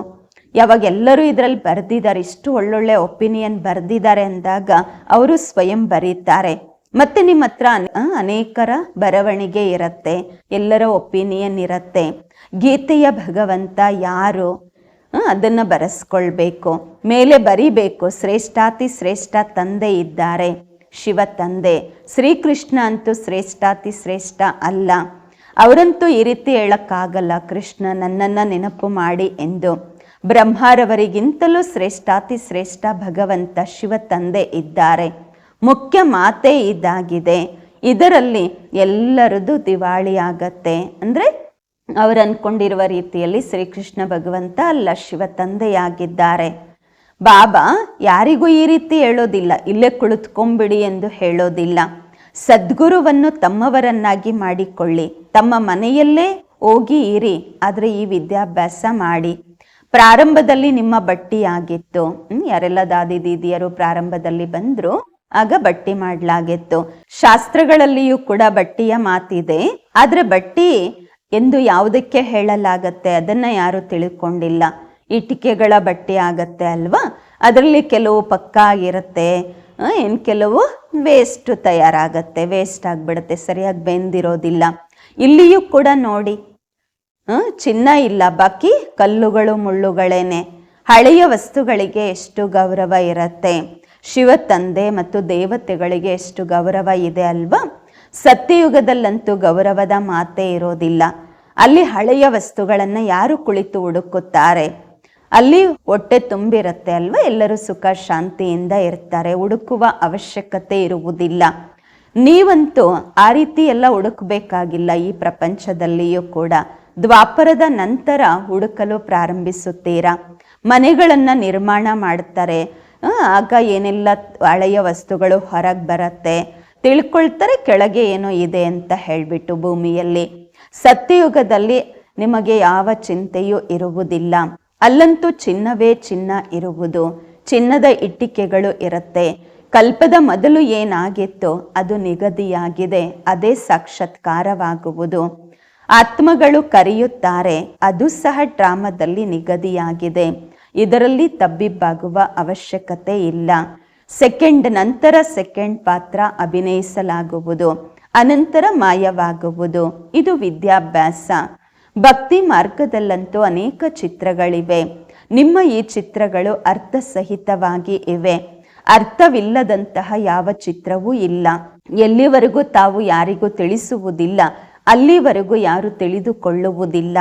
ಯಾವಾಗ ಎಲ್ಲರೂ ಇದರಲ್ಲಿ ಬರೆದಿದ್ದಾರೆ, ಇಷ್ಟು ಒಳ್ಳೊಳ್ಳೆ ಒಪಿನಿಯನ್ ಬರೆದಿದ್ದಾರೆ ಅಂದಾಗ ಅವರು ಸ್ವಯಂ ಬರೀತಾರೆ. ಮತ್ತೆ ನಿಮ್ಮ ಹತ್ರ ಅನೆ- ಅನೇಕರ ಬರವಣಿಗೆ ಇರತ್ತೆ, ಎಲ್ಲರ ಒಪಿನಿಯನ್ ಇರತ್ತೆ. ಗೀತೆಯ ಭಗವಂತ ಯಾರು? ಅದನ್ನ ಬರೆಸ್ಕೊಳ್ಬೇಕು. ಮೇಲೆ ಬರಿಬೇಕು, ಶ್ರೇಷ್ಠಾತಿ ಶ್ರೇಷ್ಠ ತಂದೆ ಇದ್ದಾರೆ, ಶಿವ ತಂದೆ. ಶ್ರೀಕೃಷ್ಣ ಅಂತೂ ಶ್ರೇಷ್ಠಾತಿ ಶ್ರೇಷ್ಠ ಅಲ್ಲ. ಅವರಂತೂ ಈ ರೀತಿ ಹೇಳಕ್ಕಾಗಲ್ಲ, ಕೃಷ್ಣ ನನ್ನನ್ನು ನೆನಪು ಮಾಡಿ ಎಂದು. ಬ್ರಹ್ಮರವರಿಗಿಂತಲೂ ಶ್ರೇಷ್ಠಾತಿ ಶ್ರೇಷ್ಠ ಭಗವಂತ ಶಿವ ತಂದೆ ಇದ್ದಾರೆ. ಮುಖ್ಯ ಮಾತೆ ಇದಾಗಿದೆ. ಇದರಲ್ಲಿ ಎಲ್ಲರದು ದಿವಾಳಿ ಆಗತ್ತೆ ಅಂದ್ರೆ ಅವರು ಅನ್ಕೊಂಡಿರುವ ರೀತಿಯಲ್ಲಿ ಶ್ರೀಕೃಷ್ಣ ಭಗವಂತ ಅಲ್ಲ, ಶಿವ ತಂದೆಯಾಗಿದ್ದಾರೆ. ಬಾಬಾ ಯಾರಿಗೂ ಈ ರೀತಿ ಹೇಳೋದಿಲ್ಲ. ಇಲ್ಲೇ ಕುಳಿತುಕೊಂಬಿಡಿ ಎಂದು ಹೇಳೋದಿಲ್ಲ. ಸದ್ಗುರುವನ್ನು ತಮ್ಮವರನ್ನಾಗಿ ಮಾಡಿಕೊಳ್ಳಿ. ತಮ್ಮ ಮನೆಯಲ್ಲೇ ಹೋಗಿ ಇರಿ. ಆದರೆ ಈ ವಿದ್ಯಾಭ್ಯಾಸ ಮಾಡಿ. ಪ್ರಾರಂಭದಲ್ಲಿ ನಿಮ್ಮ ಬಟ್ಟಿ ಆಗಿತ್ತು. ಯಾರೆಲ್ಲ ದಾದಿ ದೀದಿಯರು ಪ್ರಾರಂಭದಲ್ಲಿ ಬಂದ್ರು, ಆಗ ಬಟ್ಟಿ ಮಾಡಲಾಗಿತ್ತು. ಶಾಸ್ತ್ರಗಳಲ್ಲಿಯೂ ಕೂಡ ಬಟ್ಟಿಯ ಮಾತಿದೆ. ಆದ್ರೆ ಬಟ್ಟಿ ಎಂದು ಯಾವುದಕ್ಕೆ ಹೇಳಲಾಗತ್ತೆ ಅದನ್ನ ಯಾರು ತಿಳ್ಕೊಂಡಿಲ್ಲ. ಇಟಿಕೆಗಳ ಬಟ್ಟೆ ಆಗತ್ತೆ ಅಲ್ವಾ? ಅದರಲ್ಲಿ ಕೆಲವು ಪಕ್ಕ ಆಗಿರುತ್ತೆ ಇನ್ ಕೆಲವು ವೇಸ್ಟ್ ತಯಾರಾಗತ್ತೆ. ವೇಸ್ಟ್ ಆಗ್ಬಿಡುತ್ತೆ. ಸರಿಯಾಗಿ ಬೆಂದಿರೋದಿಲ್ಲ. ಇಲ್ಲಿಯೂ ಕೂಡ ನೋಡಿ ಚಿನ್ನ ಇಲ್ಲ ಬಾಕಿ, ಕಲ್ಲುಗಳು ಮುಳ್ಳುಗಳೇನೆ. ಹಳೆಯ ವಸ್ತುಗಳಿಗೆ ಎಷ್ಟು ಗೌರವ ಇರತ್ತೆ? ಶಿವ ತಂದೆ ಮತ್ತು ದೇವತೆಗಳಿಗೆ ಎಷ್ಟು ಗೌರವ ಇದೆ ಅಲ್ವಾ? ಸತ್ಯಯುಗದಲ್ಲಂತೂ ಗೌರವದ ಮಾತೇ ಇರೋದಿಲ್ಲ. ಅಲ್ಲಿ ಹಳೆಯ ವಸ್ತುಗಳನ್ನು ಯಾರು ಕುಳಿತು ಹುಡುಕುತ್ತಾರೆ? ಅಲ್ಲಿ ಹೊಟ್ಟೆ ತುಂಬಿರುತ್ತೆ ಅಲ್ವಾ? ಎಲ್ಲರೂ ಸುಖ ಶಾಂತಿಯಿಂದ ಇರ್ತಾರೆ. ಹುಡುಕುವ ಅವಶ್ಯಕತೆ ಇರುವುದಿಲ್ಲ. ನೀವಂತೂ ಆ ರೀತಿ ಎಲ್ಲ ಹುಡುಕಬೇಕಾಗಿಲ್ಲ ಈ ಪ್ರಪಂಚದಲ್ಲಿಯೂ ಕೂಡ. ದ್ವಾಪರದ ನಂತರ ಹುಡುಕಲು ಪ್ರಾರಂಭಿಸುತ್ತೀರಾ? ಮನೆಗಳನ್ನು ನಿರ್ಮಾಣ ಮಾಡ್ತಾರೆ ಆಗ ಏನೆಲ್ಲ ಹಳೆಯ ವಸ್ತುಗಳು ಹೊರಗೆ ಬರುತ್ತೆ? ತಿಳ್ಕೊಳ್ತಾರೆ ಕೆಳಗೆ ಏನು ಇದೆ ಅಂತ ಹೇಳಿಬಿಟ್ಟು ಭೂಮಿಯಲ್ಲಿ. ಸತ್ಯಯುಗದಲ್ಲಿ ನಿಮಗೆ ಯಾವ ಚಿಂತೆಯೂ ಇರುವುದಿಲ್ಲ. ಅಲ್ಲಂತೂ ಚಿನ್ನವೇ ಚಿನ್ನ ಇರುವುದು. ಚಿನ್ನದ ಇಟ್ಟಿಕೆಗಳು ಇರುತ್ತೆ. ಕಲ್ಪದ ಮೊದಲು ಏನಾಗಿತ್ತು ಅದು ನಿಗದಿಯಾಗಿದೆ. ಅದೇ ಸಾಕ್ಷಾತ್ಕಾರವಾಗುವುದು. ಆತ್ಮಗಳು ಕರೆಯುತ್ತಾರೆ, ಅದು ಸಹ ಡ್ರಾಮದಲ್ಲಿ ನಿಗದಿಯಾಗಿದೆ. ಇದರಲ್ಲಿ ತಬ್ಬಿಬ್ಬಾಗುವ ಅವಶ್ಯಕತೆ ಇಲ್ಲ. ಸೆಕೆಂಡ್ ನಂತರ ಸೆಕೆಂಡ್ ಪಾತ್ರ ಅಭಿನಯಿಸಲಾಗುವುದು. ಅನಂತರ ಮಾಯವಾಗುವುದು. ಇದು ವಿದ್ಯಾಭ್ಯಾಸ. ಭಕ್ತಿ ಮಾರ್ಗದಲ್ಲಂತೂ ಅನೇಕ ಚಿತ್ರಗಳಿವೆ. ನಿಮ್ಮ ಈ ಚಿತ್ರಗಳು ಅರ್ಥಸಹಿತವಾಗಿ ಇವೆ. ಅರ್ಥವಿಲ್ಲದಂತಹ ಯಾವ ಚಿತ್ರವೂ ಇಲ್ಲ. ಎಲ್ಲಿವರೆಗೂ ತಾವು ಯಾರಿಗೂ ತಿಳಿಸುವುದಿಲ್ಲ. ಅಲ್ಲಿವರೆಗೂ ಯಾರು ತಿಳಿದುಕೊಳ್ಳುವುದಿಲ್ಲ.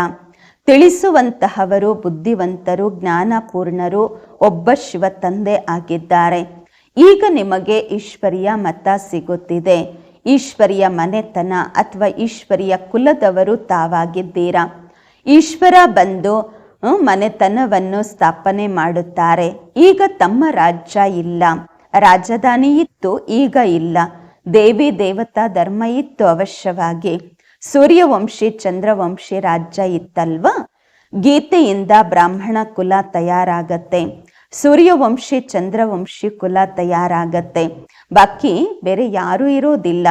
ತಿಳಿಸುವಂತಹವರು ಬುದ್ಧಿವಂತರು, ಜ್ಞಾನಪೂರ್ಣರು, ಒಬ್ಬ ಶಿವ ತಂದೆ ಆಗಿದ್ದಾರೆ. ಈಗ ನಿಮಗೆ ಈಶ್ವರಿಯ ಮತ ಸಿಗುತ್ತಿದೆ. ಈಶ್ವರಿಯ ಮನೆತನ ಅಥವಾ ಈಶ್ವರಿಯ ಕುಲದವರು ತಾವಾಗಿದ್ದೀರಾ? ಈಶ್ವರ ಬಂದು ಮನೆತನವನ್ನು ಸ್ಥಾಪನೆ ಮಾಡುತ್ತಾರೆ. ಈಗ ತಮ್ಮ ರಾಜ್ಯ ಇಲ್ಲ. ರಾಜಧಾನಿ ಇತ್ತು ಈಗ ಇಲ್ಲ. ದೇವಿ ದೇವತಾ ಧರ್ಮ ಇತ್ತು ಅವಶ್ಯವಾಗಿ ಸೂರ್ಯವಂಶಿ, ಚಂದ್ರವಂಶಿ ರಾಜ್ಯ ಇತ್ತಲ್ವ? ಗೀತೆಯಿಂದ ಬ್ರಾಹ್ಮಣ ಕುಲ ತಯಾರಾಗತ್ತೆ. ಸೂರ್ಯವಂಶಿ, ಚಂದ್ರವಂಶಿ ಕುಲ ತಯಾರಾಗತ್ತೆ. ಬಾಕಿ ಬೇರೆ ಯಾರೂ ಇರೋದಿಲ್ಲ.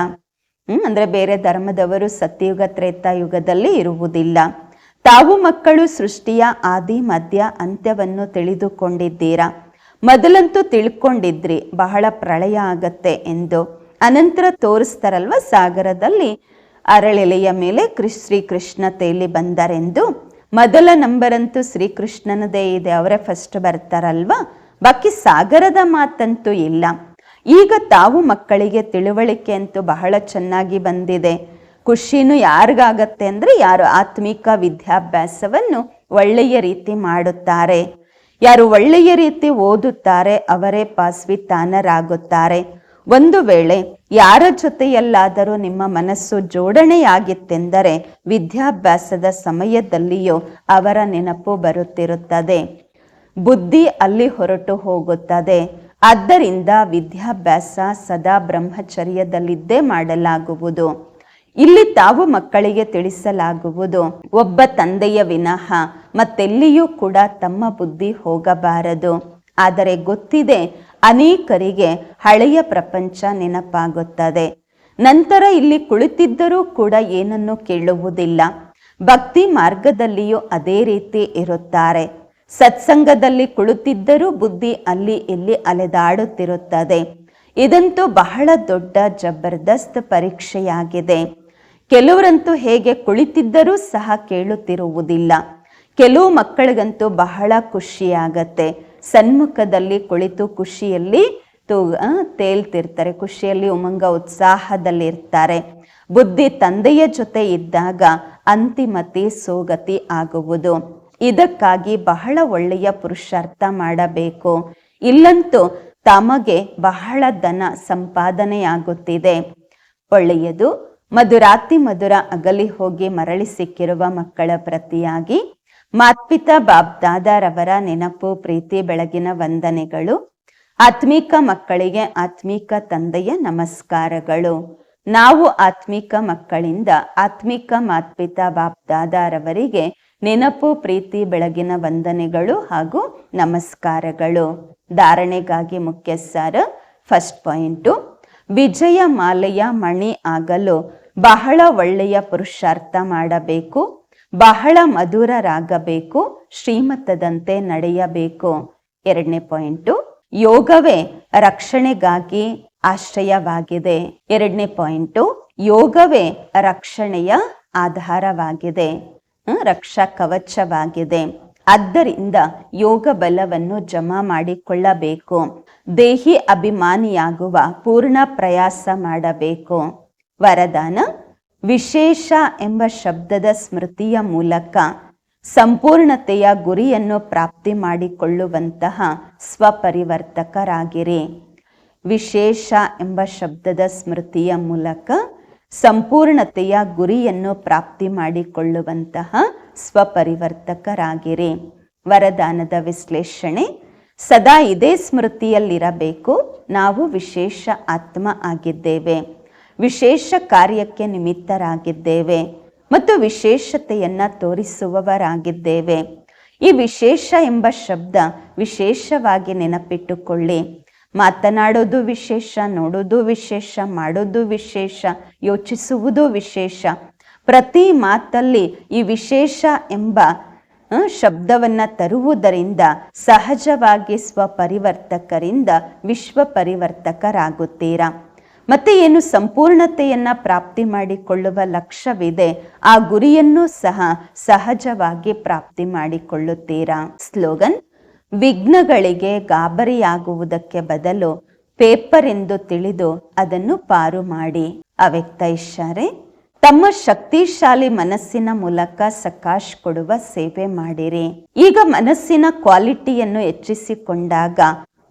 ಹ್ಮ್, ಅಂದ್ರೆ ಬೇರೆ ಧರ್ಮದವರು ಸತ್ಯಯುಗ ತ್ರೇತಾಯುಗದಲ್ಲಿ ಇರುವುದಿಲ್ಲ. ತಾವು ಮಕ್ಕಳು ಸೃಷ್ಟಿಯ ಆದಿ, ಮಧ್ಯ, ಅಂತ್ಯವನ್ನು ತಿಳಿದುಕೊಂಡಿದ್ದೀರಾ? ಮೊದಲಂತೂ ತಿಳ್ಕೊಂಡಿದ್ರಿ, ಬಹಳ ಪ್ರಳಯ ಆಗತ್ತೆ ಎಂದು. ಅನಂತರ ತೋರಿಸ್ತಾರಲ್ವ ಸಾಗರದಲ್ಲಿ? ಅರಳೆಲೆಯ ಮೇಲೆ ಕೃಷ್ ಶ್ರೀಕೃಷ್ಣ ತೇಲಿ ಬಂದರೆಂದು. ಮೊದಲ ನಂಬರಂತೂ ಶ್ರೀಕೃಷ್ಣನದೇ ಇದೆ, ಅವರೇ ಫಸ್ಟ್ ಬರ್ತಾರಲ್ವಾ? ಬಾಕಿ ಸಾಗರದ ಮಾತಂತೂ ಇಲ್ಲ. ಈಗ ತಾವು ಮಕ್ಕಳಿಗೆ ತಿಳುವಳಿಕೆ ಅಂತೂ ಬಹಳ ಚೆನ್ನಾಗಿ ಬಂದಿದೆ. ಖುಷಿನೂ ಯಾರಿಗಾಗತ್ತೆ ಅಂದ್ರೆ ಯಾರು ಆತ್ಮಿಕ ವಿದ್ಯಾಭ್ಯಾಸವನ್ನು ಒಳ್ಳೆಯ ರೀತಿ ಮಾಡುತ್ತಾರೆ. ಯಾರು ಒಳ್ಳೆಯ ರೀತಿ ಓದುತ್ತಾರೆ, ಅವರೇ ಪಾಸ್ವಿತಾನರಾಗುತ್ತಾರೆ. ಒಂದು ವೇಳೆ ಯಾರ ಜೊತೆಯಲ್ಲಾದರೂ ನಿಮ್ಮ ಮನಸ್ಸು ಜೋಡಣೆಯಾಗಿತ್ತೆಂದರೆ ವಿದ್ಯಾಭ್ಯಾಸದ ಸಮಯದಲ್ಲಿಯೂ ಅವರ ನೆನಪು ಬರುತ್ತಿರುತ್ತದೆ. ಬುದ್ಧಿ ಅಲ್ಲಿ ಹೊರಟು ಹೋಗುತ್ತದೆ. ಆದ್ದರಿಂದ ವಿದ್ಯಾಭ್ಯಾಸ ಸದಾ ಬ್ರಹ್ಮಚರ್ಯದಲ್ಲಿದ್ದೇ ಮಾಡಲಾಗುವುದು. ಇಲ್ಲಿ ತಾವು ಮಕ್ಕಳಿಗೆ ತಿಳಿಸಲಾಗುವುದು. ಒಬ್ಬ ತಂದೆಯ ವಿನಃ ಮತ್ತೆಲ್ಲಿಯೂ ಕೂಡ ತಮ್ಮ ಬುದ್ಧಿ ಹೋಗಬಾರದು. ಆದರೆ ಗೊತ್ತಿದೆ ಅನೇಕರಿಗೆ ಹಳೆಯ ಪ್ರಪಂಚ ನೆನಪಾಗುತ್ತದೆ. ನಂತರ ಇಲ್ಲಿ ಕುಳಿತಿದ್ದರೂ ಕೂಡ ಏನನ್ನು ಕೇಳುವುದಿಲ್ಲ. ಭಕ್ತಿ ಮಾರ್ಗದಲ್ಲಿಯೂ ಅದೇ ರೀತಿ ಇರುತ್ತಾರೆ. ಸತ್ಸಂಗದಲ್ಲಿ ಕುಳಿತಿದ್ದರೂ ಬುದ್ಧಿ ಅಲ್ಲಿ ಇಲ್ಲಿ ಅಲೆದಾಡುತ್ತಿರುತ್ತದೆ. ಇದಂತೂ ಬಹಳ ದೊಡ್ಡ ಜಬರ್ದಸ್ತ್ ಪರೀಕ್ಷೆಯಾಗಿದೆ. ಕೆಲವರಂತೂ ಹೇಗೆ ಕುಳಿತಿದ್ದರೂ ಸಹ ಕೇಳುತ್ತಿರುವುದಿಲ್ಲ. ಕೆಲವು ಮಕ್ಕಳಿಗಂತೂ ಬಹಳ ಖುಷಿಯಾಗತ್ತೆ. ಸನ್ಮುಖದಲ್ಲಿ ಕುಳಿತು ಖುಷಿಯಲ್ಲಿ ತೂ ತೇಲ್ತಿರ್ತಾರೆ. ಖುಷಿಯಲ್ಲಿ ಉಮಂಗ ಉತ್ಸಾಹದಲ್ಲಿ ಇರ್ತಾರೆ. ಬುದ್ಧಿ ತಂದೆಯ ಜೊತೆ ಇದ್ದಾಗ ಅಂತಿಮತಿ ಸೋಗತಿ ಆಗುವುದು. ಇದಕ್ಕಾಗಿ ಬಹಳ ಒಳ್ಳೆಯ ಪುರುಷಾರ್ಥ ಮಾಡಬೇಕು. ಇಲ್ಲಂತೂ ತಮಗೆ ಬಹಳ ಧನ ಸಂಪಾದನೆಯಾಗುತ್ತಿದೆ. ಒಳ್ಳೆಯದು. ಮಧುರಾತಿ ಮಧುರ ಅಗಲಿ ಹೋಗಿ ಮರಳಿ ಸಿಕ್ಕಿರುವ ಮಕ್ಕಳ ಪ್ರತಿಯಾಗಿ ಮಾತ್ಪಿತಾ ಬಾಬ್ದಾದಾರವರ ನೆನಪು, ಪ್ರೀತಿ, ಬೆಳಗಿನ ವಂದನೆಗಳು. ಆತ್ಮೀಕ ಮಕ್ಕಳಿಗೆ ಆತ್ಮೀಕ ತಂದೆಯ ನಮಸ್ಕಾರಗಳು. ನಾವು ಆತ್ಮಿಕ ಮಕ್ಕಳಿಂದ ಆತ್ಮಿಕ ಮಾತ್ಪಿತಾ ಬಾಪ್ದಾದಾರವರಿಗೆ ನೆನಪು, ಪ್ರೀತಿ, ಬೆಳಗಿನ ವಂದನೆಗಳು ಹಾಗೂ ನಮಸ್ಕಾರಗಳು. ಧಾರಣೆಗಾಗಿ ಮುಖ್ಯ ಸಾರ ಫಸ್ಟ್ ಪಾಯಿಂಟು. ವಿಜಯ ಮಾಲೆಯ ಮಣಿ ಆಗಲು ಬಹಳ ಒಳ್ಳೆಯ ಪುರುಷಾರ್ಥ ಮಾಡಬೇಕು. ಬಹಳ ಮಧುರರಾಗಬೇಕು, ಶ್ರೀಮತದಂತೆ ನಡೆಯಬೇಕು. ಎರಡನೇ ಪಾಯಿಂಟು, ಯೋಗವೇ ರಕ್ಷಣೆಗಾಗಿ ಆಶ್ರಯವಾಗಿದೆ. ಎರಡನೇ ಪಾಯಿಂಟು, ಯೋಗವೇ ರಕ್ಷಣೆಯ ಆಧಾರವಾಗಿದೆ. ರಕ್ಷಾ ಕವಚವಾಗಿದೆ. ಆದ್ದರಿಂದ ಯೋಗ ಬಲವನ್ನು ಜಮಾ ಮಾಡಿಕೊಳ್ಳಬೇಕು. ದೇಹಿ ಅಭಿಮಾನಿಯಾಗುವ ಪೂರ್ಣ ಪ್ರಯಾಸ ಮಾಡಬೇಕು. ವರದಾನ ವಿಶೇಷ ಎಂಬ ಶಬ್ದದ ಸ್ಮೃತಿಯ ಮೂಲಕ ಸಂಪೂರ್ಣತೆಯ ಗುರಿಯನ್ನು ಪ್ರಾಪ್ತಿ ಮಾಡಿಕೊಳ್ಳುವಂತಹ ಸ್ವಪರಿವರ್ತಕರಾಗಿರಿ. ವಿಶೇಷ ಎಂಬ ಶಬ್ದದ ಸ್ಮೃತಿಯ ಮೂಲಕ ಸಂಪೂರ್ಣತೆಯ ಗುರಿಯನ್ನು ಪ್ರಾಪ್ತಿ ಮಾಡಿಕೊಳ್ಳುವಂತಹ ಸ್ವಪರಿವರ್ತಕರಾಗಿರಿ. ವರದಾನದ ವಿಶ್ಲೇಷಣೆ, ಸದಾ ಇದೇ ಸ್ಮೃತಿಯಲ್ಲಿರಬೇಕು, ನಾವು ವಿಶೇಷ ಆತ್ಮ ಆಗಿದ್ದೇವೆ. ವಿಶೇಷ ಕಾರ್ಯಕ್ಕೆ ನಿಮಿತ್ತರಾಗಿದ್ದೇವೆ ಮತ್ತು ವಿಶೇಷತೆಯನ್ನು ತೋರಿಸುವವರಾಗಿದ್ದೇವೆ. ಈ ವಿಶೇಷ ಎಂಬ ಶಬ್ದ ವಿಶೇಷವಾಗಿ ನೆನಪಿಟ್ಟುಕೊಳ್ಳಿ. ಮಾತನಾಡೋದು ವಿಶೇಷ, ನೋಡೋದು ವಿಶೇಷ, ಮಾಡೋದು ವಿಶೇಷ, ಯೋಚಿಸುವುದು ವಿಶೇಷ. ಪ್ರತಿ ಮಾತಲ್ಲಿ ಈ ವಿಶೇಷ ಎಂಬ ಶಬ್ದವನ್ನು ತರುವುದರಿಂದ ಸಹಜವಾಗಿ ಸ್ವಪರಿವರ್ತಕರಿಂದ ವಿಶ್ವ ಪರಿವರ್ತಕರಾಗುತ್ತೀರಾ ಮತ್ತೆ ಏನು ಸಂಪೂರ್ಣತೆಯನ್ನ ಪ್ರಾಪ್ತಿ ಮಾಡಿಕೊಳ್ಳುವ ಲಕ್ಷ್ಯವಿದೆ, ಆ ಗುರಿಯನ್ನು ಸಹ ಸಹಜವಾಗಿ ಪ್ರಾಪ್ತಿ ಮಾಡಿಕೊಳ್ಳುತ್ತೀರಾ? ಸ್ಲೋಗನ್, ವಿಘ್ನಗಳಿಗೆ ಗಾಬರಿಯಾಗುವುದಕ್ಕೆ ಬದಲು ಪೇಪರ್ ಎಂದು ತಿಳಿದು ಅದನ್ನು ಪಾರು ಮಾಡಿ. ಅವ್ಯಕ್ತ ತಮ್ಮ ಶಕ್ತಿಶಾಲಿ ಮನಸ್ಸಿನ ಮೂಲಕ ಸಕಾಶ್ ಕೊಡುವ ಸೇವೆ ಮಾಡಿರಿ. ಈಗ ಮನಸ್ಸಿನ ಕ್ವಾಲಿಟಿಯನ್ನು ಹೆಚ್ಚಿಸಿಕೊಂಡಾಗ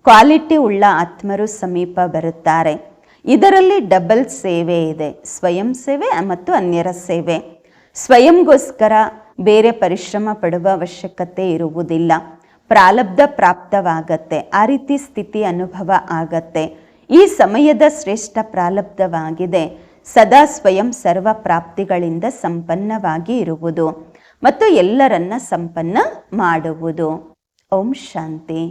ಕ್ವಾಲಿಟಿ ಉಳ್ಳ ಆತ್ಮರು ಸಮೀಪ ಬರುತ್ತಾರೆ. ಇದರಲ್ಲಿ ಡಬಲ್ ಸೇವೆ ಇದೆ. ಸ್ವಯಂ ಸೇವೆ ಮತ್ತು ಅನ್ಯರ ಸೇವೆ. ಸ್ವಯಂಗೋಸ್ಕರ ಬೇರೆ ಪರಿಶ್ರಮ ಪಡುವ ಅವಶ್ಯಕತೆ ಇರುವುದಿಲ್ಲ. ಪ್ರಾಲಬ್ಧ ಪ್ರಾಪ್ತವಾಗತ್ತೆ. ಆ ರೀತಿ ಸ್ಥಿತಿ ಅನುಭವ ಆಗತ್ತೆ. ಈ ಸಮಯದ ಶ್ರೇಷ್ಠ ಪ್ರಾಲಬ್ಧವಾಗಿದೆ. ಸದಾ ಸ್ವಯಂ ಸರ್ವ ಪ್ರಾಪ್ತಿಗಳಿಂದ ಸಂಪನ್ನವಾಗಿ ಇರುವುದು ಮತ್ತು ಎಲ್ಲರನ್ನ ಸಂಪನ್ನ ಮಾಡುವುದು. ಓಂ ಶಾಂತಿ.